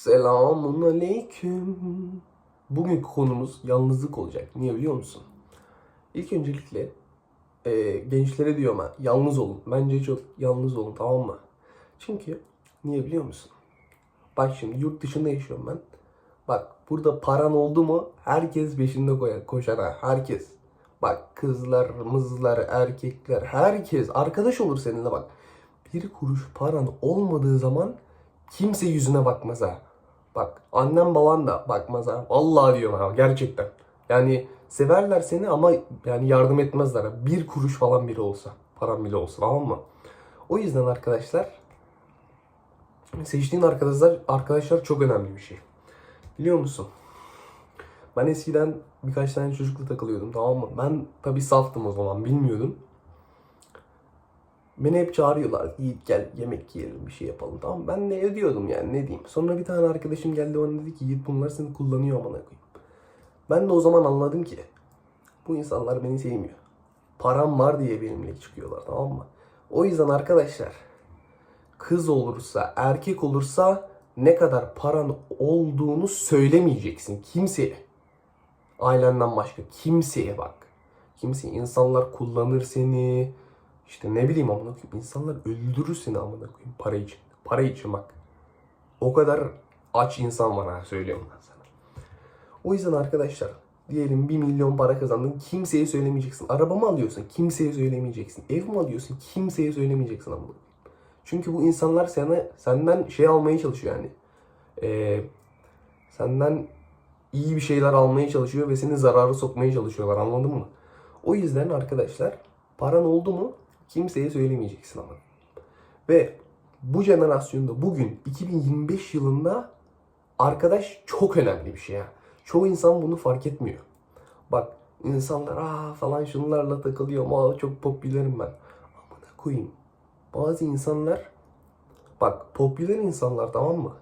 Selamun aleyküm. Bugünkü konumuz yalnızlık olacak. Niye biliyor musun? İlk öncelikle e, gençlere diyorum ha, yalnız olun. Bence çok yalnız olun tamam mı? Çünkü niye biliyor musun? Bak şimdi yurt dışında yaşıyorum ben. Bak burada paran oldu mu herkes peşinde koyar, koşar ha. Herkes. Bak kızlar, mızlar, erkekler herkes arkadaş olur seninle bak. Bir kuruş paran olmadığı zaman kimse yüzüne bakmaz ha. Bak annem baban da bakmaz ha. Vallahi diyorum ha gerçekten. Yani severler seni ama yani yardım etmezler. Bir kuruş falan biri olsa. Param bile olsa tamam mı? O yüzden arkadaşlar seçtiğin arkadaşlar arkadaşlar çok önemli bir şey. Biliyor musun? Ben eskiden birkaç tane çocukla takılıyordum tamam mı? Ben tabii saftım o zaman bilmiyordum. Beni hep çağırıyorlar. Yiğit gel yemek yiyelim bir şey yapalım tamam? Ben ne diyordum yani ne diyeyim. Sonra bir tane arkadaşım geldi bana dedi ki Yiğit bunlar seni kullanıyor amına koyayım. Ben de o zaman anladım ki bu insanlar beni sevmiyor. Param var diye benimle çıkıyorlar tamam mı? O yüzden arkadaşlar kız olursa erkek olursa ne kadar paran olduğunu söylemeyeceksin kimseye. Ailenden başka kimseye bak. Kimse insanlar kullanır seni. İşte ne bileyim amına koyayım insanlar öldürür seni amına koyayım para için. Para için bak. O kadar aç insan var ha söylüyorum ben sana. O yüzden arkadaşlar diyelim 1 milyon para kazandın kimseye söylemeyeceksin. Araba mı alıyorsun kimseye söylemeyeceksin. Ev mi alıyorsun kimseye söylemeyeceksin amına. Çünkü bu insanlar sana senden şey almaya çalışıyor yani. Ee, senden iyi bir şeyler almaya çalışıyor ve seni zararı sokmaya çalışıyorlar anladın mı? O yüzden arkadaşlar paran oldu mu kimseye söylemeyeceksin ama. Ve bu jenerasyonda bugün 2025 yılında arkadaş çok önemli bir şey ya. Çoğu insan bunu fark etmiyor. Bak insanlar aa falan şunlarla takılıyorum aa çok popülerim ben. Amına koyayım. Bazı insanlar bak popüler insanlar tamam mı?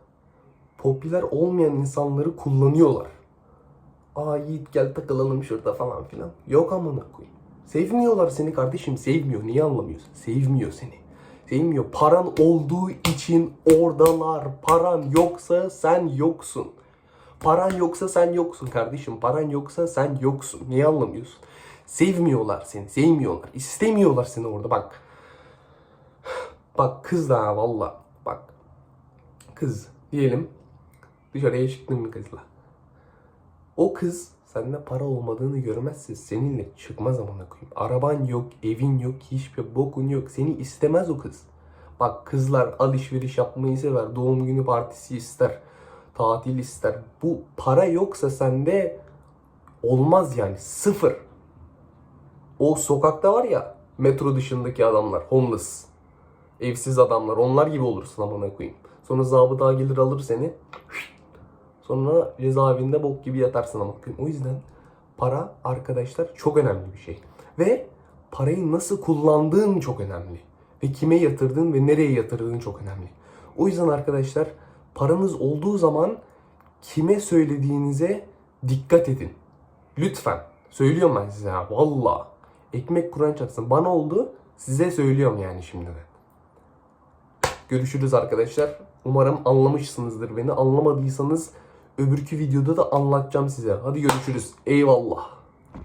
Popüler olmayan insanları kullanıyorlar. Aa Yiğit gel takılalım şurada falan filan. Yok amına koyayım. Sevmiyorlar seni kardeşim. Sevmiyor. Niye anlamıyorsun? Sevmiyor seni. Sevmiyor. Paran olduğu için oradalar. Paran yoksa sen yoksun. Paran yoksa sen yoksun kardeşim. Paran yoksa sen yoksun. Niye anlamıyorsun? Sevmiyorlar seni. Sevmiyorlar. İstemiyorlar seni orada. Bak. Bak kız da valla. Bak. Kız diyelim. Dışarıya çıktın bir kızla. O kız sende para olmadığını görmezse seninle çıkmaz amına koyayım. Araban yok, evin yok, hiçbir bokun yok. Seni istemez o kız. Bak kızlar alışveriş yapmayı sever. Doğum günü partisi ister. Tatil ister. Bu para yoksa sende olmaz yani. Sıfır. O sokakta var ya metro dışındaki adamlar. Homeless. Evsiz adamlar. Onlar gibi olursun amına koyayım. Sonra zabıta gelir alır seni. Sonra cezaevinde bok gibi yatarsın ama. O yüzden para arkadaşlar çok önemli bir şey. Ve parayı nasıl kullandığın çok önemli. Ve kime yatırdığın ve nereye yatırdığın çok önemli. O yüzden arkadaşlar paranız olduğu zaman kime söylediğinize dikkat edin. Lütfen. Söylüyorum ben size ha. Valla. Ekmek kuran çatsın. Bana oldu. Size söylüyorum yani şimdiden. Görüşürüz arkadaşlar. Umarım anlamışsınızdır beni. Anlamadıysanız öbürkü videoda da anlatacağım size. Hadi görüşürüz. Eyvallah.